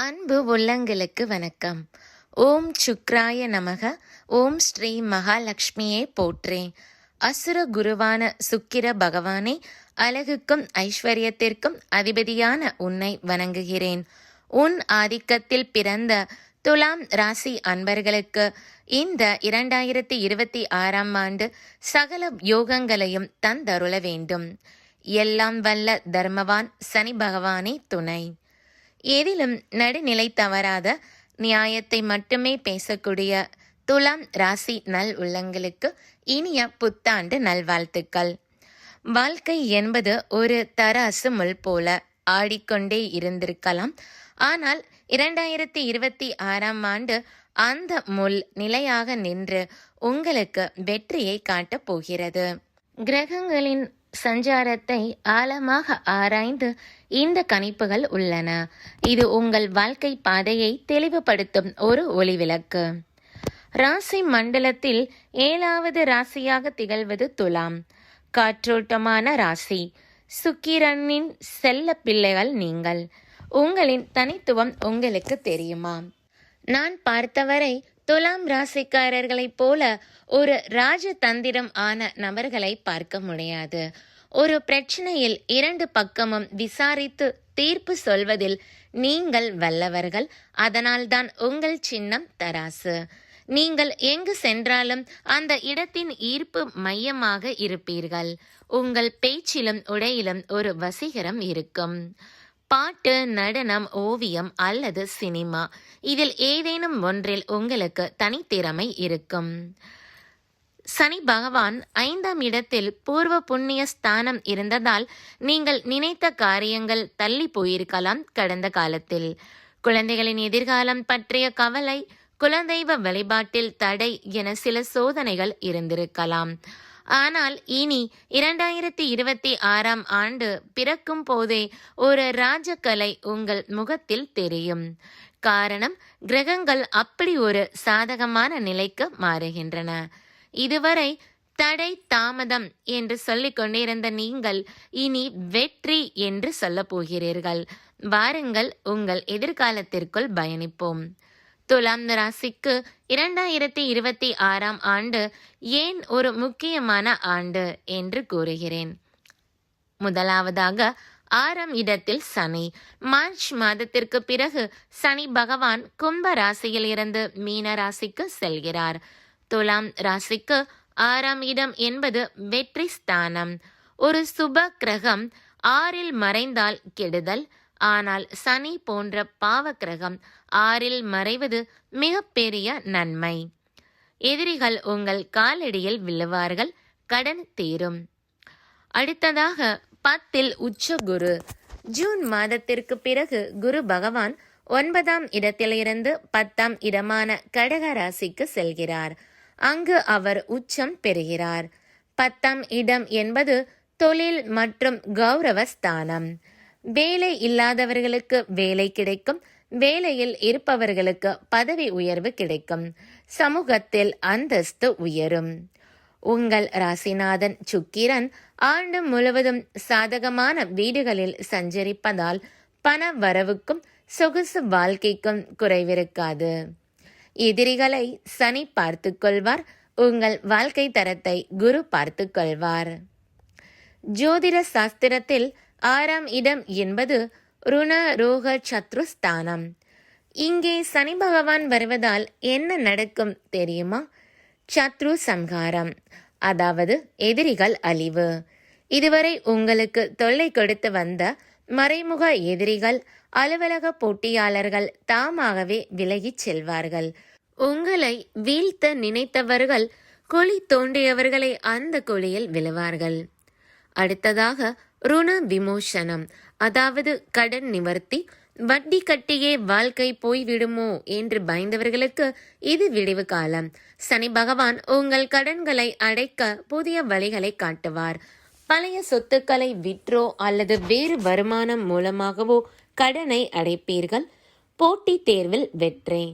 அன்பு உள்ளங்களுக்கு வணக்கம். ஓம் சுக்ராய நமக ஓம் ஸ்ரீ மகாலட்சுமியே போற்றேன் அசுர குருவான சுக்கிர பகவானே அழகுக்கும் ஐஸ்வர்யத்திற்கும் அதிபதியான உன்னை வணங்குகிறேன். உன் ஆதிக்கத்தில் பிறந்த துலாம் ராசி அன்பர்களுக்கு இந்த இரண்டாயிரத்தி இருபத்தி ஆறாம் ஆண்டு சகல யோகங்களையும் தந்தருள வேண்டும். எல்லாம் வல்ல தர்மவான் சனி பகவானே துணை. எதிலும் நடுநிலை தவறாத நியாயத்தை மட்டுமே பேசக்கூடிய துலாம் ராசி நல் உள்ளங்களுக்கு இனிய புத்தாண்டு நல்வாழ்த்துக்கள். வாழ்க்கை என்பது ஒரு தராசு முள் போல ஆடிக்கொண்டே இருந்திருக்கலாம். ஆனால் இரண்டாயிரத்தி இருபத்தி ஆறாம் ஆண்டு அந்த முள் நிலையாக நின்று உங்களுக்கு வெற்றியை காட்டப் போகிறது. கிரகங்களின் சஞ்சாரத்தை ஆழமாக ஆராய்ந்து இந்த கணிப்புகள் உள்ளன. இது உங்கள் வாழ்க்கை பாதையை தெளிவுபடுத்தும் ஒரு ஒளிவிளக்கு. ராசி மண்டலத்தில் ஏழாவது ராசியாக திகழ்வது துலாம். காற்றோட்டமான ராசி. சுக்கிரனின் செல்ல பிள்ளைகள் நீங்கள். உங்களின் தனித்துவம் உங்களுக்கு தெரியுமா? நான் பார்த்தவரை துலாம் ராசிக்காரர்களைப் போல ஒரு ராஜதந்திரம் ஆன நபர்களை பார்க்க முடியாது. ஒரு பிரச்சனையில் இரண்டு பக்கமும் விசாரித்து தீர்ப்பு சொல்வதில் நீங்கள் வல்லவர்கள். அதனால்தான் உங்கள் சின்னம் தராசு. நீங்கள் எங்கு சென்றாலும் அந்த இடத்தின் ஈர்ப்பு மையமாக இருப்பீர்கள். உங்கள் பேச்சிலும் உடையிலும் ஒரு வசீகரம் இருக்கும். பாட்டு நடனம் ஓவியம் அல்லது சினிமா. இதில் ஏதேனும் ஒன்றில் உங்களுக்கு தனித்திறமை இருக்கும். சனி பகவான் ஐந்தாம் இடத்தில் பூர்வ புண்ணிய ஸ்தானம் இருந்ததால் நீங்கள் நினைத்த காரியங்கள் தள்ளி போயிருக்கலாம் கடந்த காலத்தில். குழந்தைகளின் எதிர்காலம் பற்றிய கவலை குலதெய்வ வழிபாட்டில் தடை என சில சோதனைகள் இருந்திருக்கலாம். ஆனால் இனி இரண்டாயிரத்தி இருபத்தி ஆறாம் ஆண்டு பிறக்கும் போதே ஒரு ராஜகலை உங்கள் முகத்தில் தெரியும். காரணம் கிரகங்கள் அப்படி ஒரு சாதகமான நிலைக்கு மாறுகின்றன. இதுவரை தடை தாமதம் என்று சொல்லிக் கொண்டிருந்த நீங்கள் இனி வெற்றி என்று சொல்லப் போகிறீர்கள். வாருங்கள் உங்கள் எதிர்காலத்திற்குள் பயணிப்போம். துலாம் ராசிக்கு இரண்டாயிரத்தி இருபத்தி ஆறாம் ஆண்டு ஏன் ஒரு முக்கியமான ஆண்டு என்று கூறுகிறேன். முதலாவதாக ஆறாம் இடத்தில் சனி. மார்ச் மாதத்திற்கு பிறகு சனி பகவான் கும்ப ராசியில் இருந்து மீன ராசிக்கு செல்கிறார். துலாம் ராசிக்கு ஆறாம் இடம் என்பது வெற்றி ஸ்தானம். ஒரு சுப கிரகம் ஆறில் மறைந்தால் கெடுதல் ஆனால் சனி போன்ற பாவ கிரகம் ஆறில் மறைவது மிகப்பெரிய நன்மை. எதிரிகள் உங்கள் காலடியில் விழுவார்கள் கடன் தீரும். அடுத்ததாக பத்தில் உச்ச குரு. ஜூன் மாதத்திற்கு பிறகு குரு பகவான் ஒன்பதாம் இடத்திலிருந்து பத்தாம் இடமான கடக ராசிக்கு செல்கிறார். அங்கு அவர் உச்சம் பெறுகிறார். பத்தாம் இடம் என்பது தொழில் மற்றும் கௌரவ ஸ்தானம் வேலை இல்லாதவர்களுக்கு வேலை கிடைக்கும் வேலையில் இருப்பவர்களுக்கு பதவி உயர்வு கிடைக்கும். சமூகத்தில் அந்தஸ்து உயரும். உங்கள் ராசிநாதன் சுக்கிரன் ஆண்டு முழுவதும் சாதகமான வீடுகளில் சஞ்சரிப்பதால் பண வரவுக்கும் சொகுசு வாழ்க்கைக்கும் குறைவிருக்காது. எதிரிகளை சனி பார்த்து கொள்வார். உங்கள் வாழ்க்கை தரத்தை குரு பார்த்து கொள்வார். ஜோதிட சாஸ்திரத்தில் ஆறாம் இடம் என்பது ருண ரோக சத்ருஸ்தானம் இங்கே சனி பகவான் வருவதால் என்ன நடக்கும் தெரியுமா? சத்ரு சம்ஹாரம் அதாவது எதிரிகள் அழிவு. இதுவரை உங்களுக்கு தொல்லை கொடுத்து வந்த மறைமுக எதிரிகள் அலுவலக போட்டியாளர்கள் தாமாகவே விலகிச் செல்வார்கள். உங்களை வீழ்த்த நினைத்தவர்கள் குழி தோண்டியவர்களை அந்த குழியில் விழுவார்கள். அடுத்ததாக ருண விமோசனம். அதாவது கடன் நிவர்த்தி. வட்டி கட்டியே வாழ்க்கை போய்விடுமோ என்று பயந்தவர்களுக்கு இது விடிவு காலம். சனி பகவான் உங்கள் கடன்களை அடைக்க புதிய வழிகளை காட்டுவார். பழைய சொத்துக்களை விற்றோ அல்லது வேறு வருமானம் மூலமாகவோ கடனை அடைப்பீர்கள். போட்டி தேர்வில் வெற்றி.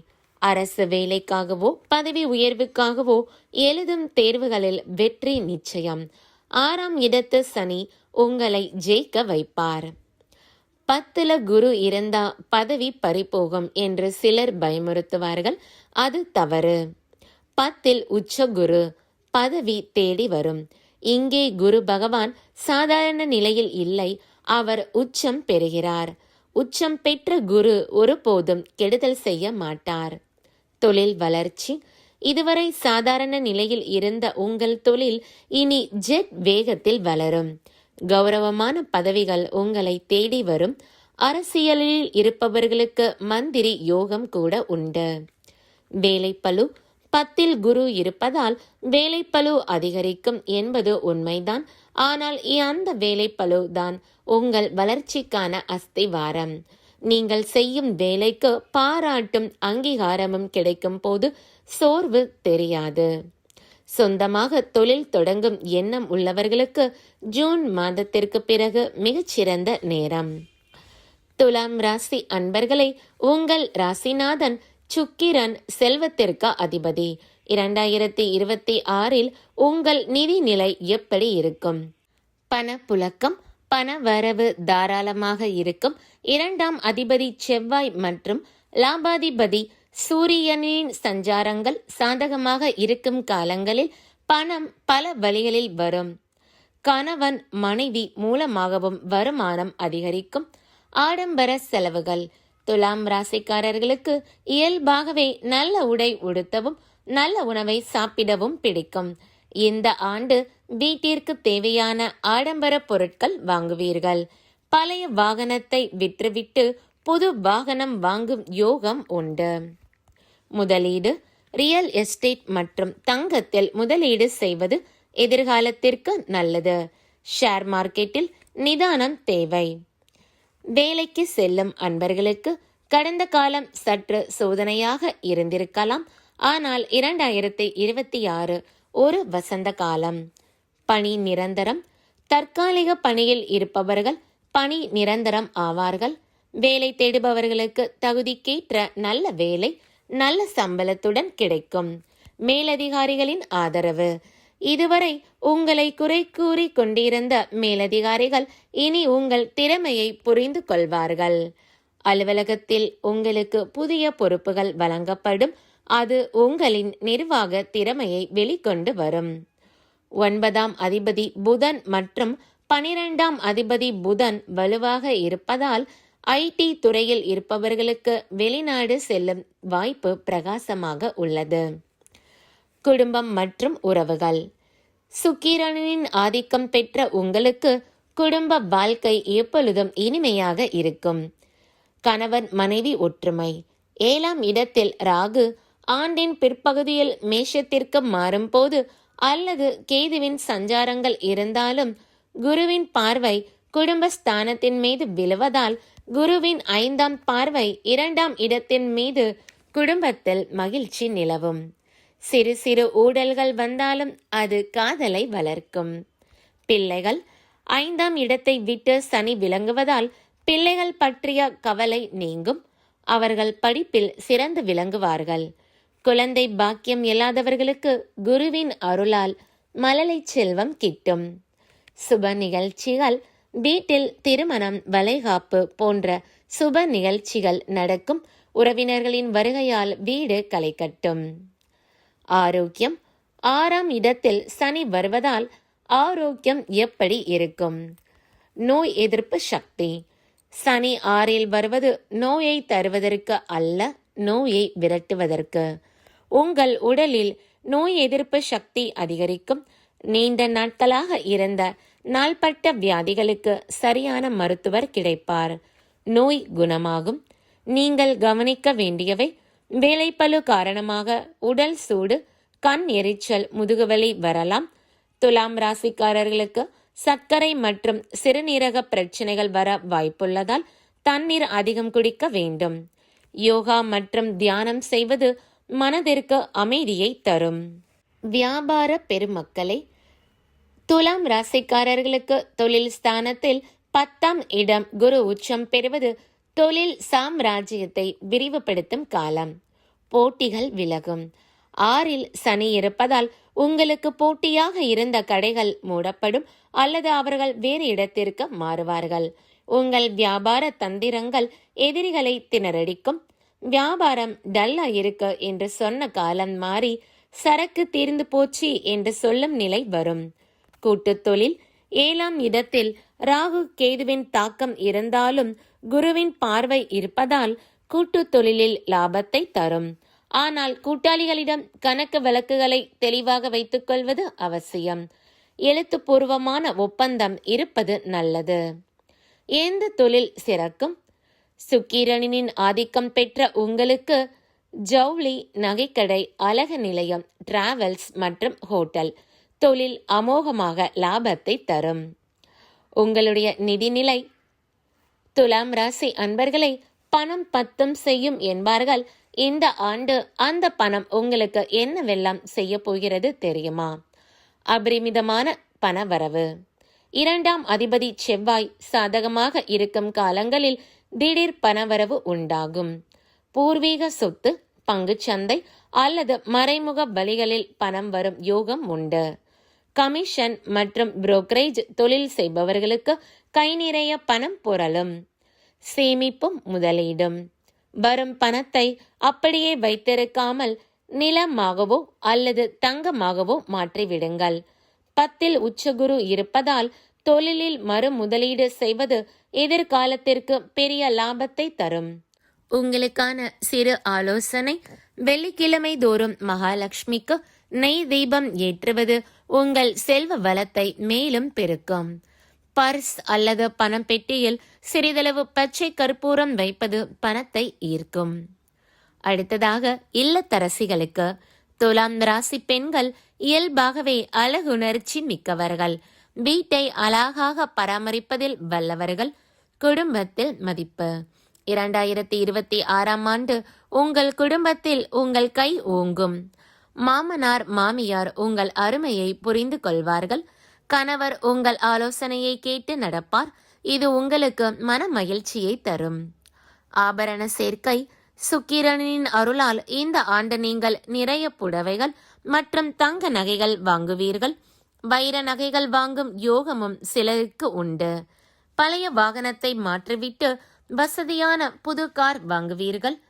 அரசு வேலைக்காகவோ பதவி உயர்வுக்காகவோ எழுதும் தேர்வுகளில் வெற்றி நிச்சயம். ஆறாம் இடத்து சனி உங்களை ஜெயிக்க வைப்பார். பத்துல குரு இருந்தா பதவி பறிபோகும் என்று சிலர் பயமுறுத்துவார்கள் அது தவறு. பத்தில் உச்ச குரு பதவி தேடி வரும். இங்கே குரு பகவான் சாதாரண நிலையில் இல்லை அவர் உச்சம் பெறுகிறார். உச்சம் பெற்ற குரு ஒருபோதும் கெடுதல் செய்ய மாட்டார். தொழில் வளர்ச்சி இதுவரை சாதாரண நிலையில் இருந்த உங்கள் தொழில் இனி ஜெட் வேகத்தில் வளரும். கௌரவமான பதவிகள் உங்களை தேடி வரும். அரசியலில் இருப்பவர்களுக்கு மந்திரி யோகம் கூட உண்டு. வேலைப்பளு பத்தில் குரு இருப்பதால் வேலைப்பளு அதிகரிக்கும் என்பது உண்மைதான். ஆனால் அந்த வேலைப்பளு தான் உங்கள் வளர்ச்சிக்கான அஸ்திவாரம். நீங்கள் செய்யும் வேலைக்கு பாராட்டும் அங்கீகாரமும் கிடைக்கும் போது சோர்வு தெரியாது. சொந்தமாக தொழில் தொடங்கும் எண்ணம் உள்ளவர்களுக்கு ஜூன் மாதத்திற்கு பிறகு மிகச்சிறந்த நேரம். துலாம் ராசி அன்பர்களை உங்கள் ராசிநாதன் சுக்கிரன் செல்வத்திற்கு அதிபதி. இரண்டாயிரத்தி இருபத்தி ஆறில் உங்கள் நிதிநிலை எப்படி இருக்கும்? பணப்புழக்கம் பண வரவு தாராளமாக இருக்கும். இரண்டாம் அதிபதி செவ்வாய் மற்றும் லாபாதிபதி சூரியனின் சஞ்சாரங்கள் சாதகமாக இருக்கும் காலங்களில் பணம் பல வழிகளில் வரும். கணவன் மனைவி மூலமாகவும் வருமானம் அதிகரிக்கும். ஆடம்பர செலவுகள். துலாம் ராசிக்காரர்களுக்கு இயல்பாகவே நல்ல உடை உடுத்தவும் நல்ல உணவை சாப்பிடவும் பிடிக்கும். இந்த ஆண்டு வீட்டிற்கு தேவையான ஆடம்பர பொருட்கள் வாங்குவீர்கள். பழைய வாகனத்தை விற்றுவிட்டு புது வாகனம் வாங்கும் யோகம் உண்டு. முதலீடு ரியல் எஸ்டேட் மற்றும் தங்கத்தில் முதலீடு செய்வது எதிர்காலத்திற்கு நல்லது. ஷேர் மார்க்கெட்டில் நிதானம் தேவை. வேலைக்கு செல்லும் அன்பர்களுக்கு கடந்த காலம் சற்று சோதனையாக இருந்திருக்கலாம். ஆனால் இரண்டாயிரத்தி இருபத்தி ஆறு ஒரு வசந்த காலம். பணி நிரந்தரம். தற்காலிக பணியில் இருப்பவர்கள் பணி நிரந்தரம் ஆவார்கள். வேலை தேடுபவர்களுக்கு தகுதிக்கேற்ற நல்ல வேலை நல்ல சம்பளத்துடன் கிடைக்கும். மேலதிகாரிகளின் ஆதரவு. இதுவரை உங்களை குறை கூறி கொண்டிருந்த மேலதிகாரிகள் இனி உங்கள் திறமையை புரிந்து கொள்வார்கள். அலுவலகத்தில் உங்களுக்கு புதிய பொறுப்புகள் வழங்கப்படும். அது உங்களின் நிர்வாக திறமையை வெளிக்கொண்டு வரும். ஒன்பதாம் அதிபதி புதன் மற்றும் பனிரெண்டாம் அதிபதி புதன் வலுவாக இருப்பதால் ஐடி துறையில் இருப்பவர்களுக்கு வெளிநாடு செல்லும் வாய்ப்பு பிரகாசமாக உள்ளது. குடும்பம் மற்றும் உறவுகள். சுக்கிரனின் ஆதிக்கம் பெற்ற உங்களுக்கு குடும்ப வாழ்க்கை எப்பொழுதும் இனிமையாக இருக்கும். கணவன் மனைவி ஒற்றுமை. ஏழாம் இடத்தில் ராகு ஆண்டின் பிற்பகுதியில் மேஷத்திற்கு மாறும்போது அல்லது கேதுவின் சஞ்சாரங்கள் இருந்தாலும் குருவின் பார்வை குடும்பஸ்தானத்தின் மீது விழுவதால் குருவின் ஐந்தாம் பார்வை இரண்டாம் இடத்தின் மீது குடும்பத்தில் மகிழ்ச்சி நிலவும். சிறு சிறு ஊடல்கள் வந்தாலும் அது காதலை வளர்க்கும். பிள்ளைகள் ஐந்தாம் இடத்தை விட்டு சனி விளங்குவதால் பிள்ளைகள் பற்றிய கவலை நீங்கும். அவர்கள் படிப்பில் சிறந்து விளங்குவார்கள். குழந்தை பாக்கியம் இல்லாதவர்களுக்கு குருவின் அருளால் மலலை செல்வம் கிட்டும். சுப நிகழ்ச்சிகள் வீட்டில் திருமணம் வளைகாப்பு போன்ற சுப நிகழ்ச்சிகள் நடக்கும். உறவினர்களின் வருகையால் வீடு களை கட்டும். ஆரோக்கியம். ஆறாம் இடத்தில் சனி வருவதால் ஆரோக்கியம் எப்படி இருக்கும்? நோய் எதிர்ப்பு சக்தி. சனி ஆறில் வருவது நோயை தருவதற்கு அல்ல நோயை விரட்டுவதற்கு. உங்கள் உடலில் நோய் எதிர்ப்பு சக்தி அதிகரிக்கும். நீண்ட நாட்களாக இருந்த நாள்பட்ட வியாதிகளுக்கு சரியான மருத்துவர் கிடைப்பார். நோய் குணமாகும். நீங்கள் கவனிக்க வேண்டியவை வேலைப்பளு காரணமாக உடல் சூடு கண் எரிச்சல் முதுகுவலி வரலாம். துலாம் ராசிக்காரர்களுக்கு சர்க்கரை மற்றும் சிறுநீரக பிரச்சனைகள் வர வாய்ப்புள்ளதால் தண்ணீர் அதிகம் குடிக்க வேண்டும். யோகா மற்றும் தியானம் செய்வது மனதிற்கு அமைதியை தரும். வியாபார பெருமக்களை துலாம் ராசிக்காரர்களுக்கு தொழில் ஸ்தானத்தில் பத்தாம் இடம் குரு உச்சம் பெறுவது தொழில் சாம்ராஜ்யத்தை விரிவுபடுத்தும் காலம். போட்டிகள் விலகும். ஆறில் சனி இருப்பதால் உங்களுக்கு போட்டியாக இருந்த கடைகள் மூடப்படும் அல்லது அவர்கள் வேறு இடத்திற்கு மாறுவார்கள். உங்கள் வியாபார தந்திரங்கள் எதிரிகளை திணறடிக்கும். வியாபாரம் டல்லா இருக்கு என்று சொன்ன காலம் மாறி சரக்கு தீர்ந்து போச்சு என்று சொல்லும் நிலை வரும். கூட்டுத் தொழில். ஏழாம் இடத்தில் ராகு கேதுவின் தாக்கம் இருந்தாலும் குருவின் பார்வை இருப்பதால் கூட்டுத் தொழிலில் லாபத்தை தரும். ஆனால் கூட்டாளிகளிடம் கணக்கு வழக்குகளை தெளிவாக வைத்துக் கொள்வது அவசியம். எழுத்துப்பூர்வமான ஒப்பந்தம் இருப்பது நல்லது. எந்த தொழில் சிறக்கும்? சுக்கிரனின் ஆதிக்கம் பெற்ற உங்களுக்கு ஜவுளி நகைக்கடை அழகு நிலையம் டிராவல்ஸ் மற்றும் ஹோட்டல். தொழில் அமோகமாக லாபத்தை தரும். உங்களுடைய நிதிநிலை. துலாம் ராசி அன்பர்களை பணம் பத்தும் செய்யும் என்பார்கள். இந்த ஆண்டு அந்த பணம் உங்களுக்கு என்னவெல்லாம் செய்ய போகிறது தெரியுமா? அபரிமிதமான பண வரவு. இரண்டாம் அதிபதி செவ்வாய் சாதகமாக இருக்கும் காலங்களில் திடீர் பணவரவு உண்டாகும். பூர்வீக சொத்து பங்குச்சந்தை அல்லது மறைமுக வழிகளில் பணம் வரும் யோகம் உண்டு. கமிஷன் மற்றும் புரோக்கரேஜ் தொழில் செய்பவர்களுக்கு கை நிறைய பணம் புரளும். சேமிப்பும் முதலீடும். வரும் பணத்தை அப்படியே வைத்திருக்காமல் நிலமாகவோ அல்லது தங்கமாகவோ மாற்றிவிடுங்கள். பத்தில் உச்சகுரு இருப்பதால் தொழிலில் மறு முதலீடு செய்வது எதிர்காலத்திற்கு பெரிய லாபத்தை தரும். உங்களுக்கான சிறு ஆலோசனை வெள்ளிக்கிழமை தோறும் மகாலட்சுமிக்கு நெய் தீபம் ஏற்றுவது உங்கள் செல்வ வளத்தை மேலும் பெருக்கும். பர்ஸ் அல்லது பணம் பெட்டியில் சிறிதளவு பச்சை கற்பூரம் வைப்பது பணத்தை ஈர்க்கும். அடுத்ததாக இல்லத்தரசிகளுக்கு துலாம் ராசி பெண்கள் இயல்பாகவே அழகுணர்ச்சி மிக்கவர்கள். வீட்டை அழகாக பராமரிப்பதில் வல்லவர்கள் குடும்பத்தில் மதிப்பு. இரண்டாயிரத்தி இருபத்தி ஆறாம் ஆண்டு உங்கள் குடும்பத்தில் உங்கள் கை ஓங்கும். மாமனார் மாமியார் உங்கள் அருமையை புரிந்து கொள்வார்கள். கணவர் உங்கள் ஆலோசனையை கேட்டு நடப்பார். இது உங்களுக்கு மன மகிழ்ச்சியை தரும். ஆபரண சேர்க்கை. சுக்கிரனின் அருளால் இந்த ஆண்டு நீங்கள் நிறைய புடவைகள் மற்றும் தங்க நகைகள் வாங்குவீர்கள். வைர நகைகள் வாங்கும் யோகமும் சிலருக்கு உண்டு. பழைய வாகனத்தை மாற்றிவிட்டு வசதியான புது கார் வாங்குவீர்கள்.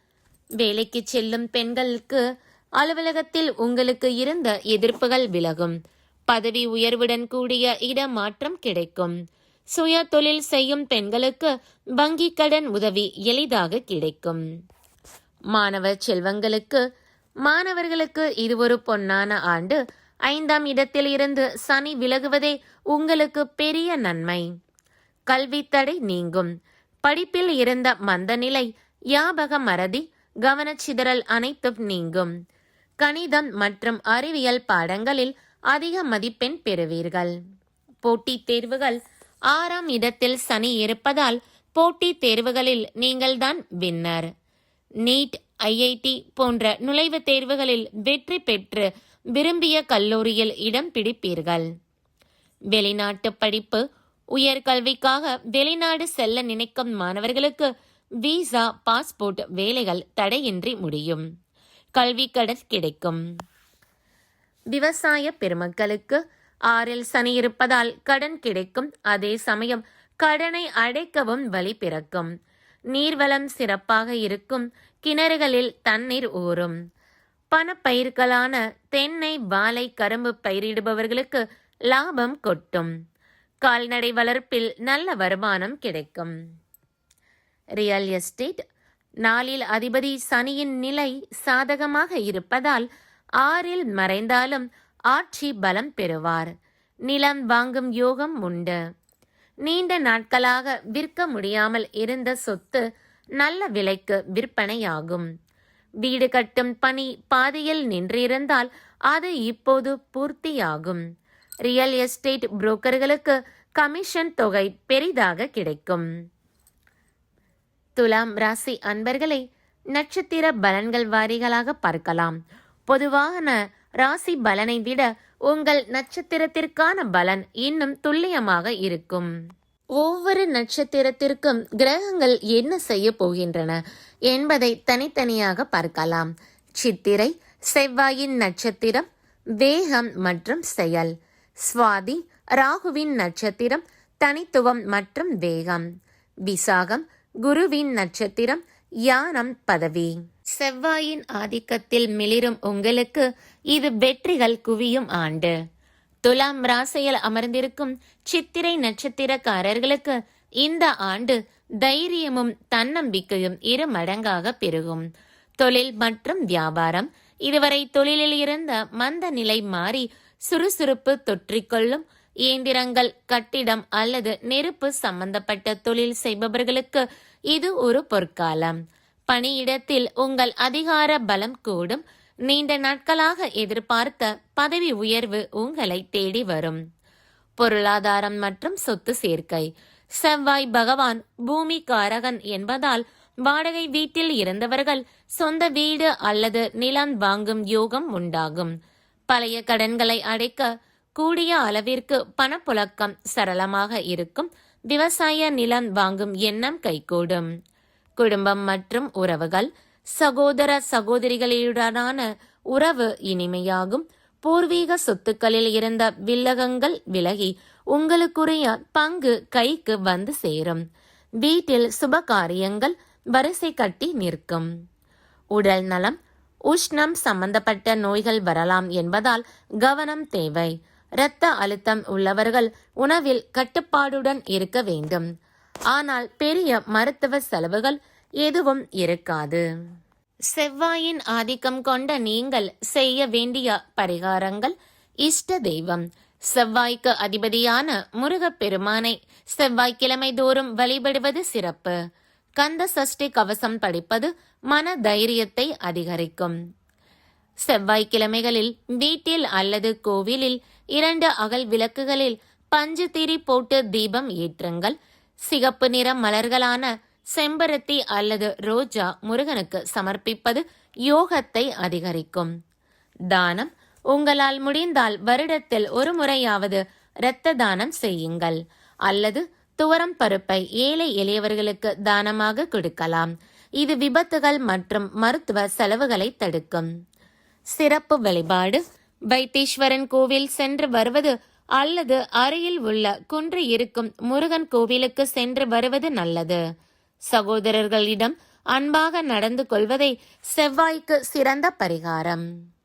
வேலைக்கு செல்லும் பெண்களுக்கு அலுவலகத்தில் உங்களுக்கு இருந்த எதிர்ப்புகள் விலகும். பதவி உயர்வுடன் கூடிய இடமாற்றம் கிடைக்கும். சுய தொழில் செய்யும் பெண்களுக்கு வங்கி கடன் உதவி எளிதாக கிடைக்கும். மாணவ செல்வங்களுக்கு மாணவர்களுக்கு இது ஒரு பொன்னான ஆண்டு. ஐந்தாம் இடத்தில் இருந்து சனி விலகுவதே உங்களுக்கு பெரிய நன்மை. கல்வி தடை நீங்கும். படிப்பில் இருந்த மந்த நிலை ஞாபக மறதி கவனச்சிதறல் அனைத்தும் நீங்கும். கணிதம் மற்றும் அறிவியல் பாடங்களில் அதிக மதிப்பெண் பெறுவீர்கள். போட்டித் தேர்வுகள் ஆறாம் இடத்தில் சனி இருப்பதால் போட்டித் தேர்வுகளில் நீங்கள்தான் வின்னர். நீட் ஐஐடி போன்ற நுழைவுத் தேர்வுகளில் வெற்றி பெற்று விரும்பிய கல்லூரியில் இடம் பிடிப்பீர்கள். வெளிநாட்டு படிப்பு உயர்கல்விக்காக வெளிநாடு செல்ல நினைக்கும் மாணவர்களுக்கு விசா பாஸ்போர்ட் வேலைகள் தடையின்றி முடியும். கல்வி கடன் கிடைக்கும். விவசாய பெருமக்களுக்கு ஆறில் சனி இருப்பதால் கடன் கிடைக்கும். அதே சமயம் கடனை அடைக்கவும் வழி பிறக்கும். நீர்வளம் சிறப்பாக இருக்கும். கிணறுகளில் தண்ணீர் ஊறும். பணப்பயிர்களான தென்னை வாழை கரும்பு பயிரிடுபவர்களுக்கு லாபம் கொட்டும். கால்நடை வளர்ப்பில் நல்ல வருமானம் கிடைக்கும். ரியல் எஸ்டேட் நாளில் அதிபதி சனியின் நிலை சாதகமாக இருப்பதால் ஆறில் மறைந்தாலும் ஆட்சி பலம் பெறுவார். நிலம் வாங்கும் யோகம் உண்டு. நீண்ட நாட்களாக விற்க முடியாமல் இருந்த சொத்து நல்ல விலைக்கு விற்பனையாகும். வீடு கட்டும் பணி பாதியில் நின்றிருந்தால் அது இப்போது பூர்த்தியாகும். ரியல் எஸ்டேட் புரோக்கர்களுக்கு கமிஷன் தொகை பெரிதாக கிடைக்கும். துலாம் ராசி அன்பர்களை நட்சத்திர பலன்கள் வாரிகளாக பார்க்கலாம். பொதுவான ராசி பலனை விட உங்கள் நட்சத்திரத்திற்கான பலன் இன்னும் துல்லியமாக இருக்கும். ஒவ்வொரு நட்சத்திரத்திற்கும் கிரகங்கள் என்ன செய்ய போகின்றன என்பதை தனித்தனியாக பார்க்கலாம். சித்திரை செவ்வாயின் நட்சத்திரம் வேகம் மற்றும் செயல். சுவாதி ராகுவின் நட்சத்திரம் தனித்துவம் மற்றும் வேகம். விசாகம் குருவின் நட்சத்திரம் யானம் பதவி. செவ்வாயின் ஆதிக்கத்தில் மிளிரும் உங்களுக்கு இது வெற்றிகள் குவியும் ஆண்டு. துலாம் ராசியில் அமர்ந்திருக்கும் சித்திரை நட்சத்திரக்காரர்களுக்கு இந்த ஆண்டு தைரியமும் தன்னம்பிக்கையும் இரு மடங்காக பெருகும். தொழில் மற்றும் வியாபாரம். இதுவரை தொழிலில் இருந்த மந்த நிலை மாறி சுறுசுறுப்பு தொற்றிக்கொள்ளும் இயந்திரங்கள் கட்டிடம் அல்லது நெருப்பு சம்பந்தப்பட்ட தொழில் செய்பவர்களுக்கு இது ஒரு பொற்காலம். பணியிடத்தில் உங்கள் அதிகார பலம் கூடும். நீண்ட நாட்களாக எதிர்பார்த்த பதவி உயர்வு உங்களை தேடி வரும். பொருளாதாரம் மற்றும் சொத்து சேர்க்கை. செவ்வாய் பகவான் பூமி காரகன் என்பதால் வாடகை வீட்டில் இருந்தவர்கள் சொந்த வீடு அல்லது நிலம் வாங்கும் யோகம் உண்டாகும். பழைய கடன்களை அடைக்க கூடிய அளவிற்கு பணப்புழக்கம் சரளமாக இருக்கும். விவசாய நிலம் வாங்கும் எண்ணம் கைகூடும். குடும்பம் மற்றும் உறவுகள் சகோதர சகோதரிகளுடனான உறவு இனிமையாகும். பூர்வீக சொத்துக்களில் இருந்த வில்லகங்கள் விலகி உங்களுக்குரிய பங்கு கைக்கு வந்து சேரும். வீட்டில் சுப காரியங்கள் வரிசை கட்டி நிற்கும். உடல் நலம் உஷ்ணம் சம்பந்தப்பட்ட நோய்கள் வரலாம் என்பதால் கவனம் தேவை. இரத்த அழுத்தம் உள்ளவர்கள் உணவில் கட்டுப்பாடுடன் இருக்க வேண்டும். ஆனால் பெரிய மருத்துவ செலவுகள் எதுவும் இருக்காது. செவ்வாயின் ஆதிக்கம் கொண்ட நீங்கள் செய்ய வேண்டிய பரிகாரங்கள் இஷ்ட தெய்வம். செவ்வாய்க்கு அதிபதியான முருகப்பெருமானை செவ்வாய்க்கிழமை தோறும் வழிபடுவது சிறப்பு. கந்த சஷ்டி கவசம் படிப்பது மன தைரியத்தை அதிகரிக்கும். செவ்வாய்க்கிழமைகளில் வீட்டில் அல்லது கோவிலில் இரண்டு அகல் விளக்குகளில் பஞ்சு திரி போட்டு தீபம் ஏற்றுங்கள். சிகப்பு நிற மலர்களான செம்பருத்தி அல்லது ரோஜா முருகனுக்கு சமர்ப்பிப்பது யோகத்தை அதிகரிக்கும். தானம் உங்களால் முடிந்தால் வருடத்தில் ஒரு முறையாவது இரத்த தானம் செய்யுங்கள். அல்லது துவரம் பருப்பை ஏழை எளியவர்களுக்கு தானமாக கொடுக்கலாம். இது விபத்துகள் மற்றும் மருத்துவ செலவுகளை தடுக்கும். சிறப்பு வழிபாடு. வைத்தீஸ்வரன் கோவில் சென்று வருவது அல்லது அருகில் உள்ள குன்று இருக்கும் முருகன் கோவிலுக்கு சென்று வருவது நல்லது. சகோதரர்களிடம் அன்பாக நடந்து கொள்வதை செவ்வாய்க்கு சிறந்த பரிகாரம்.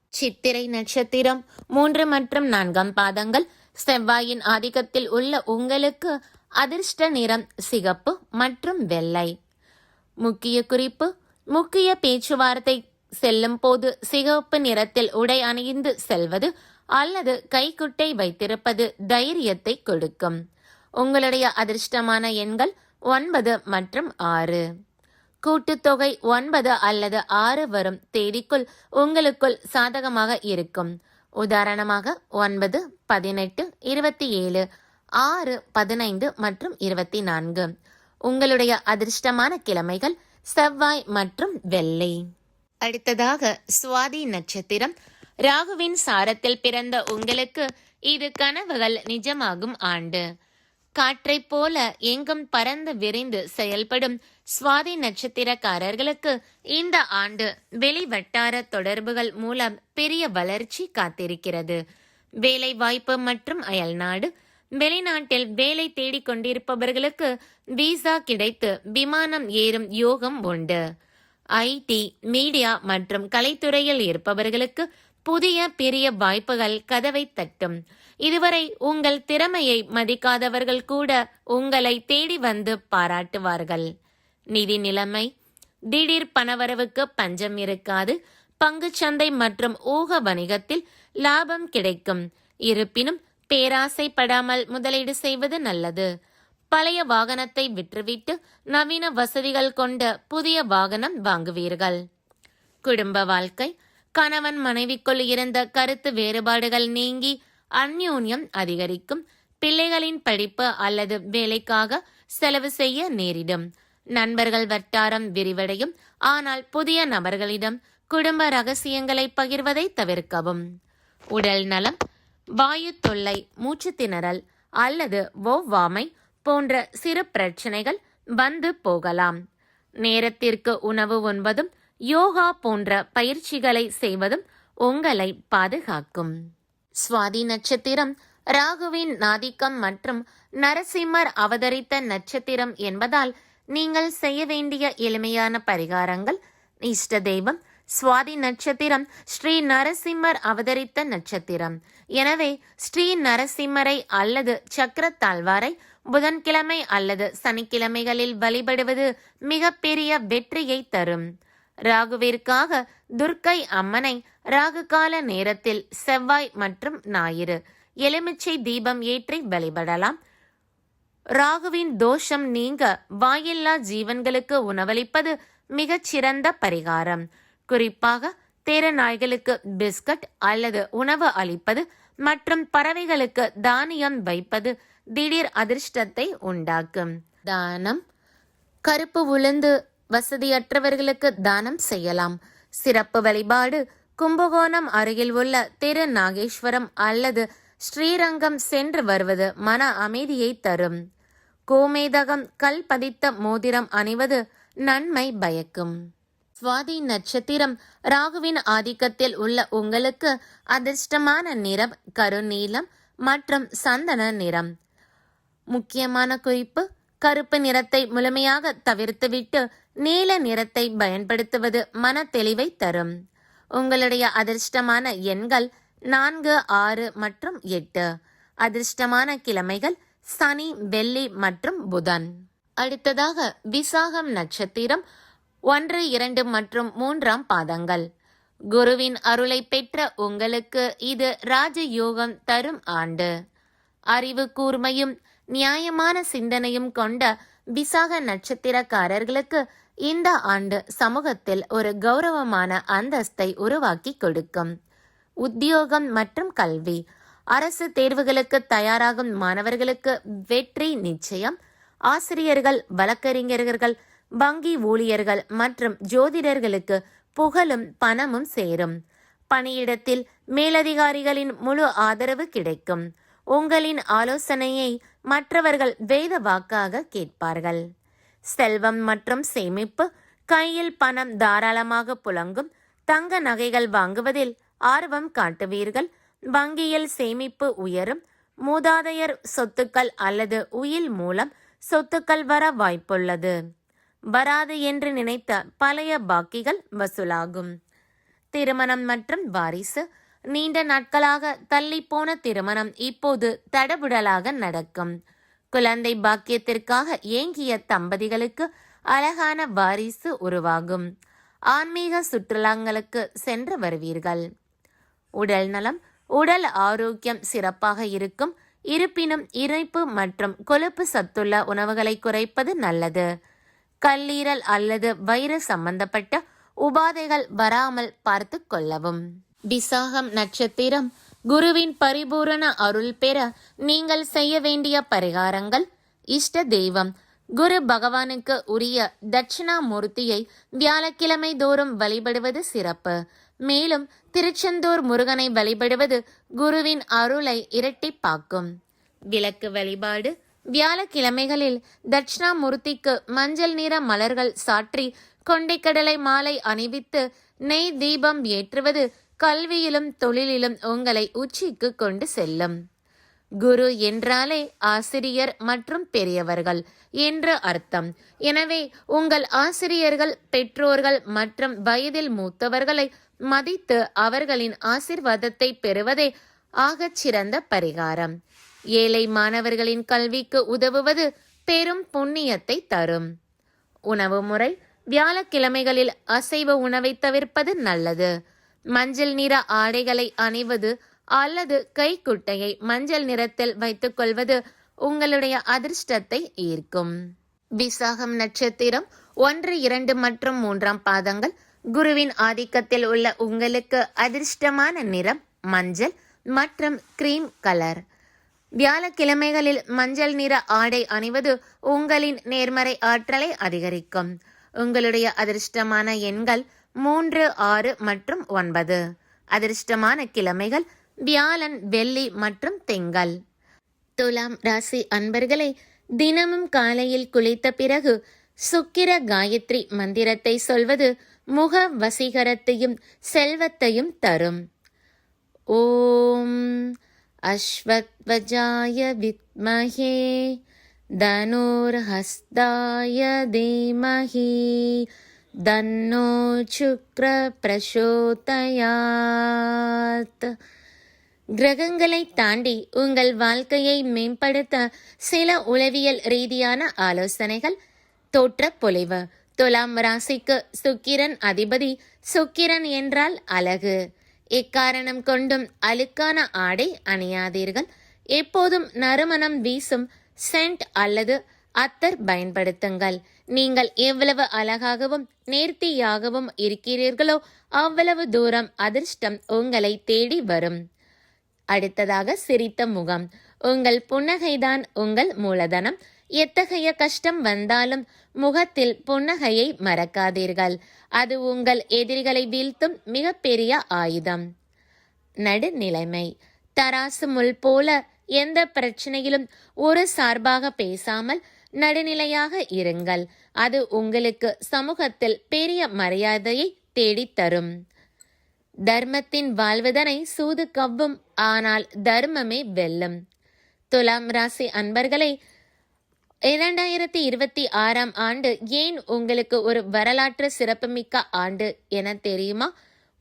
சித்திரை நட்சத்திரம் மூன்று மற்றும் நான்காம் பாதங்கள். செவ்வாயின் ஆதிக்கத்தில் உள்ள உங்களுக்கு அதிர்ஷ்ட நிறம் சிகப்பு மற்றும் வெள்ளை. முக்கிய குறிப்பு முக்கிய பேச்சுவார்த்தை செல்லும் போது சிகப்பு நிறத்தில் உடை அணிந்து செல்வது அல்லது கைக்குட்டை வைத்திருப்பது தைரியத்தை கொடுக்கும். உங்களுடைய அதிர்ஷ்டமான எண்கள் ஒன்பது மற்றும் ஆறு. கூட்டுத்தொகை ஒன்பது அல்லது ஆறு வரும் தேதிக்குள் உங்களுக்குள் சாதகமாக இருக்கும். உதாரணமாக ஒன்பது பதினெட்டு இருபத்தி ஏழு ஆறு பதினைந்து மற்றும் இருபத்தி நான்கு. உங்களுடைய அதிர்ஷ்டமான கிழமைகள் செவ்வாய் மற்றும் வெள்ளை. அடுத்ததாக சுவாதி நட்சத்திரம். ராகுவின் சாரத்தில் பிறந்த உங்களுக்கு இது கனவுகள் நிஜமாகும் ஆண்டு. காற்றைப் போல எங்கும் பறந்து விரிந்து செயல்படும் சுவாதி நட்சத்திரக்காரர்களுக்கு இந்த ஆண்டு வெளி வட்டார தொடர்புகள் மூலம் பெரிய வளர்ச்சி காத்திருக்கிறது. வேலை வாய்ப்பு மற்றும் அயல்நாடு. வெளிநாட்டில் வேலை தேடிக் கொண்டிருப்பவர்களுக்கு விசா கிடைத்து விமானம் ஏறும் யோகம் உண்டு. ஐடி மீடியா மற்றும் கலைத்துறையில் இருப்பவர்களுக்கு புதிய பெரிய வாய்ப்புகள் கதவை தட்டும். இதுவரை உங்கள் திறமையை மதிக்காதவர்கள் கூட உங்களை தேடி வந்து பாராட்டுவார்கள். நிதி நிலைமை? திடீர் பணவரவுக்கு பஞ்சம் இருக்காது. பங்குச்சந்தை மற்றும் ஊக வணிகத்தில் லாபம் கிடைக்கும். இருப்பினும் பேராசைப்படாமல் முதலீடு செய்வது நல்லது. பழைய வாகனத்தை விற்றுவிட்டு நவீன வசதிகள் கொண்ட புதிய வாகனம் வாங்குவீர்கள். குடும்ப வாழ்க்கை கணவன் மனைவிக்குள் இருந்த கருத்து வேறுபாடுகள் நீங்கி அந்யூன்யம் அதிகரிக்கும். பிள்ளைகளின் படிப்பு அல்லது வேலைக்காக செலவு செய்ய நேரிடும். நண்பர்கள் வட்டாரம் விரிவடையும். ஆனால் புதிய நபர்களிடம் குடும்ப ரகசியங்களை பகிர்வதை தவிர்க்கவும். உடல் நலம் வாயு தொல்லை மூச்சு திணறல் அல்லது ஒவ்வாமை போன்ற சிறு பிரச்சனைகள் வந்து போகலாம். நேரத்திற்கு உணவு உண்பதும் யோகா போன்ற பயிற்சிகளை செய்வதும் உங்களை பாதுகாக்கும். சுவாதி நட்சத்திரம் ராகுவின் நாதிக்கம் மற்றும் நரசிம்மர் அவதரித்த நட்சத்திரம் என்பதால் நீங்கள் செய்ய வேண்டிய எளிமையான பரிகாரங்கள் இஷ்ட தெய்வம் சுவாதி நட்சத்திரம் ஸ்ரீ நரசிம்மர் அவதரித்த நட்சத்திரம். எனவே ஸ்ரீ நரசிம்மரை அல்லது சக்கர தாழ்வாரை புதன்கிழமை அல்லது சனிக்கிழமைகளில் வழிபடுவது மிகப்பெரிய வெற்றியை தரும். ராகுவிற்காக துர்க்கை அம்மனை ராகு கால நேரத்தில் செவ்வாய் மற்றும் ஞாயிறு எலுமிச்சை தீபம் ஏற்றி வழிபடலாம். ராகுவின் தோஷம் நீங்க வாயில்லா ஜீவன்களுக்கு உணவளிப்பது மிகச்சிறந்த பரிகாரம். குறிப்பாக தேரநாய்களுக்கு பிஸ்கட் அல்லது உணவு அளிப்பது மற்றும் பறவைகளுக்கு தானியம் வைப்பது திடீர் அதிர்ஷ்டத்தை உண்டாக்கும். தானம். கருப்பு உளுந்து. வசதியற்றவர்களுக்கு தானம் செய்யலாம். சிறப்பு வழிபாடு. கும்பகோணம் அருகில் உள்ள திரு நாகேஸ்வரம் அல்லது ஸ்ரீரங்கம் சென்று வருவது மன அமைதியை தரும். கோமேதகம். கல் பதித்த மோதிரம் அணிவது நன்மை பயக்கும். சுவாதி நட்சத்திரம். ராகுவின் ஆதிக்கத்தில் உள்ள உங்களுக்கு அதிர்ஷ்டமான நிறம் கருநீலம் மற்றும் சந்தன நிறம். முக்கியமான குறிப்பு கருப்பு நிறத்தை முழுமையாக தவிர்த்துவிட்டு நீல நிறத்தை பயன்படுத்துவது மன தெளிவை தரும். உங்களுடைய அதிர்ஷ்டமான எண்கள் நான்கு ஆறு மற்றும் எட்டு. அதிர்ஷ்டமான கிழமைகள் சனி வெள்ளி மற்றும் புதன். அடுத்ததாக விசாகம் நட்சத்திரம் ஒன்று இரண்டு மற்றும் மூன்றாம் பாதங்கள். குருவின் அருளை பெற்ற உங்களுக்கு இது ராஜயோகம் தரும் ஆண்டு. அறிவு கூர்மையும் நியாயமான சிந்தனையும் கொண்ட விசாக நட்சத்திரக்காரர்களுக்கு இந்த ஆண்டு சமூகத்தில் ஒரு கௌரவமான அந்தஸ்தை உருவாக்கி கொடுக்கும். உத்தியோகம் மற்றும் கல்வி. அரசு தேர்வுகளுக்கு தயாராகும் மாணவர்களுக்கு வெற்றி நிச்சயம். ஆசிரியர்கள் வழக்கறிஞர்கள் வங்கி ஊழியர்கள் மற்றும் ஜோதிடர்களுக்கு புகழும் பணமும் சேரும். பணியிடத்தில் மேலதிகாரிகளின் முழு ஆதரவு கிடைக்கும். உங்களின் ஆலோசனையை மற்றவர்கள் வேத வாக்காக கேட்பார்கள். செல்வம் மற்றும் சேமிப்பு கையில் பணம் தாராளமாக புழங்கும் தங்க நகைகள் வாங்குவதில் ஆர்வம் காட்டுவீர்கள் வங்கியில் சேமிப்பு உயரும் மூதாதையர் சொத்துக்கள் அல்லது உயில் மூலம் சொத்துக்கள் வர வாய்ப்புள்ளது. வராது என்று நினைத்த பழைய பாக்கிகள் வசூலாகும். திருமணம் மற்றும் வாரிசு நீண்ட நாட்களாக தள்ளிப்போன திருமணம் இப்போது தடபுடலாக நடக்கும். குழந்தை பாக்கியத்திற்காக ஏங்கிய தம்பதிகளுக்கு அழகான வாரிசு உருவாகும். ஆன்மீக சுற்றுலாங்களுக்கு சென்று வருவீர்கள். உடல் நலம் உடல் ஆரோக்கியம் சிறப்பாக இருக்கும். இருப்பினும் இறைப்பு மற்றும் கொழுப்பு சத்துள்ள உணவுகளை குறைப்பது நல்லது. கல்லீரல் அல்லது வயிறு சம்பந்தப்பட்ட உபாதைகள் வராமல் பார்த்து கொள்ளவும். விசாகம் நட்சத்திரம் குருவின் பரிபூரண அருள் பெற நீங்கள் செய்ய வேண்டிய பரிகாரங்கள். இஷ்ட தெய்வம். குரு பகவானுக்கு உரிய தட்சிணாமூர்த்தியை வியாழக்கிழமை தோறும் வழிபடுவது சிறப்பு. மேலும் திருச்செந்தூர் முருகனை வழிபடுவது குருவின் அருளை இரட்டிப்பாக்கும். விளக்கு வழிபாடு. வியாழக்கிழமைகளில் தட்சிணாமூர்த்திக்கு மஞ்சள் நிற மலர்கள் சாற்றி கொண்டைக்கடலை மாலை அணிவித்து நெய் தீபம் ஏற்றுவது கல்வியிலும் தொழிலிலும் உங்களை உச்சிக்கு கொண்டு செல்லும். குரு என்றாலே ஆசிரியர் மற்றும் பெரியவர்கள் என்று அர்த்தம். எனவே உங்கள் ஆசிரியர்கள் பெற்றோர்கள் மற்றும் வயதில் மூத்தவர்களை மதித்து அவர்களின் ஆசிர்வாதத்தை பெறுவதே ஆகச் சிறந்த பரிகாரம். ஏழை மாணவர்களின் கல்விக்கு உதவுவது பெரும் புண்ணியத்தை தரும். உணவு முறை வியாழக்கிழமைகளில் அசைவ உணவை தவிர்ப்பது நல்லது. மஞ்சள் நிற ஆடைகளை அணிவது அல்லது கைக்குட்டையை மஞ்சள் நிறத்தில் வைத்துக் கொள்வது உங்களுடைய அதிர்ஷ்டத்தை ஈர்க்கும். விசாகம் நட்சத்திரம் ஒன்று இரண்டு மற்றும் மூன்றாம் பாதங்கள். குருவின் ஆதிக்கத்தில் உள்ள உங்களுக்கு அதிர்ஷ்டமான நிறம் மஞ்சள் மற்றும் கிரீம் கலர். வியாழக்கிழமைகளில் மஞ்சள் நிற ஆடை அணிவது உங்களின் நேர்மறை ஆற்றலை அதிகரிக்கும். உங்களுடைய அதிர்ஷ்டமான எண்கள் மூன்று ஆறு மற்றும் ஒன்பது. அதிர்ஷ்டமான கிழமைகள் வியாழன் வெள்ளி மற்றும் திங்கள். துலாம் ராசி அன்பர்களை தினமும் காலையில் குளித்த பிறகு சுக்கிர காயத்ரி மந்திரத்தை சொல்வது முக வசீகரத்தையும் செல்வத்தையும் தரும். ஓம் அஸ்வத்வஜாய வித்மஹே தனுர்ஹஸ்தாய தீமஹி தன்னோ சுக்ர பிரசோதயாத் கிரகங்களை தாண்டி உங்கள் வாழ்க்கையை மேம்படுத்த சில உளவியல் ரீதியான ஆலோசனைகள். தோற்ற பொலிவு. துலாம் ராசிக்கு சுக்கிரன் அதிபதி. சுக்கிரன் என்றால் அழகு. எக்காரணம் கொண்டும் அழுக்கான ஆடை அணியாதீர்கள். எப்போதும் நறுமணம் வீசும் சென்ட் அல்லது அத்தர் பயன்படுத்துங்கள். நீங்கள் எவ்வளவு அழகாகவும் நேர்த்தியாகவும் இருக்கிறீர்களோ அவ்வளவு தூரம் அதிர்ஷ்டம் உங்களை தேடி வரும். அடுத்ததாக சிரித்த முகம். உங்கள் புன்னகைதான் உங்கள் மூலதனம். எத்தகைய கஷ்டம் வந்தாலும் முகத்தில் புன்னகையை மறக்காதீர்கள். அது உங்கள் எதிரிகளை வீழ்த்தும் மிகப்பெரிய ஆயுதம். நடுநிலைமை. தராசு முள் போல எந்த பிரச்சனையிலும் ஒரு சார்பாக பேசாமல் நடுநிலையாக இருங்கள். அது உங்களுக்கு சமூகத்தில் பெரிய மரியாதையை தேடித் தரும் தர்மத்தின் வாழ்வதனை சூது கவ்வும் ஆனால் தர்மமே வெல்லும். துலாம் ராசி அன்பர்களை இரண்டாயிரத்தி இருபத்தி ஆறாம் ஆண்டு ஏன் உங்களுக்கு ஒரு வரலாற்று சிறப்புமிக்க ஆண்டு என தெரியுமா?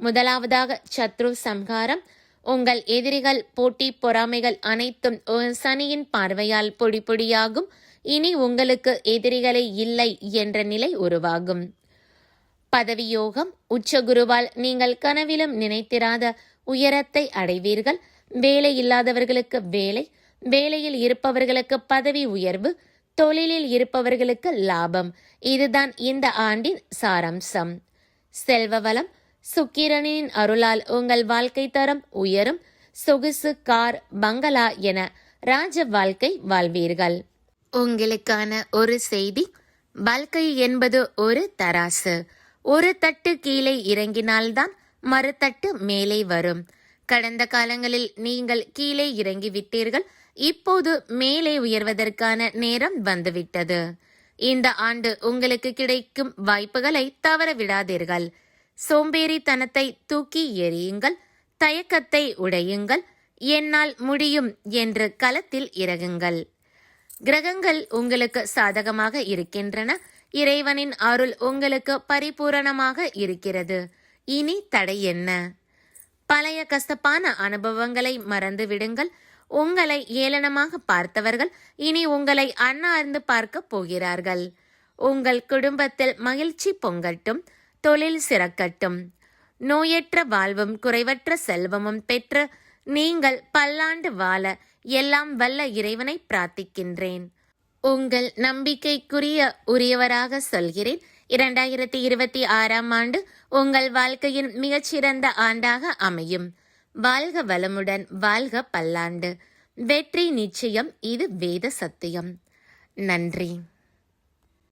முதலாவதாக சத்ரு சம்ஹாரம். உங்கள் எதிரிகள் போட்டி பொறாமைகள் அனைத்தும் சனியின் பார்வையால் பொடி பொடியாகும். இனி உங்களுக்கு எதிரிகளே இல்லை என்ற நிலை உருவாகும். பதவியோகம் உச்சகுருவால் நீங்கள் கனவிலும் நினைத்திராத உயரத்தை அடைவீர்கள். வேலை இல்லாதவர்களுக்கு வேலை வேலையில் இருப்பவர்களுக்கு பதவி உயர்வு தொழிலில் இருப்பவர்களுக்கு லாபம். இதுதான் இந்த ஆண்டின் சாராம்சம். செல்வ வளம் சுக்கிரனின் அருளால் உங்கள் வாழ்க்கை தரம் உயரும். சொகுசு கார் பங்களா என ராஜ வாழ்க்கை வாழ்வீர்கள். உங்களுக்கான ஒரு செய்தி. வாழ்க்கை என்பது ஒரு தராசு. ஒரு தட்டு கீழே இறங்கினால்தான் மறுதட்டு மேலே வரும். கடந்த காலங்களில் நீங்கள் கீழே இறங்கி விட்டீர்கள் இப்போது மேலே உயர்வதற்கான நேரம் வந்துவிட்டது. இந்த ஆண்டு உங்களுக்கு கிடைக்கும் வாய்ப்புகளை தவற விடாதீர்கள் சோம்பேறித்தனத்தை தூக்கி எறியுங்கள். தயக்கத்தை உடையுங்கள். என்னால் முடியும் என்று களத்தில் இறங்குங்கள். கிரகங்கள் உங்களுக்கு சாதகமாக இருக்கின்றன. இறைவனின் அருள் உங்களுக்கு பரிபூரணமாக இருக்கிறது. இனி தடை என்ன? பழைய கசப்பான அனுபவங்களை மறந்து விடுங்கள் உங்களை ஏளனமாக பார்த்தவர்கள் இனி உங்களை அண்ணார்ந்து பார்க்க போகிறார்கள். உங்கள் குடும்பத்தில் மகிழ்ச்சி பொங்கட்டும் தொழில் சிறக்கட்டும். நோயற்ற வாழ்வும் குறைவற்ற செல்வமும் பெற்று நீங்கள் பல்லாண்டு வாழ எல்லாம் வல்ல இறைவனை பிரார்த்திக்கின்றேன். உங்கள் நம்பிக்கைக்குரிய உரியவராக சொல்கிறேன். இரண்டாயிரத்தி இருபத்தி ஆறாம் ஆண்டு உங்கள் வாழ்க்கையின் மிகச்சிறந்த ஆண்டாக அமையும். வாழ்க வளமுடன் வாழ்க பல்லாண்டு. வெற்றி நிச்சயம் இது வேத சத்தியம். நன்றி.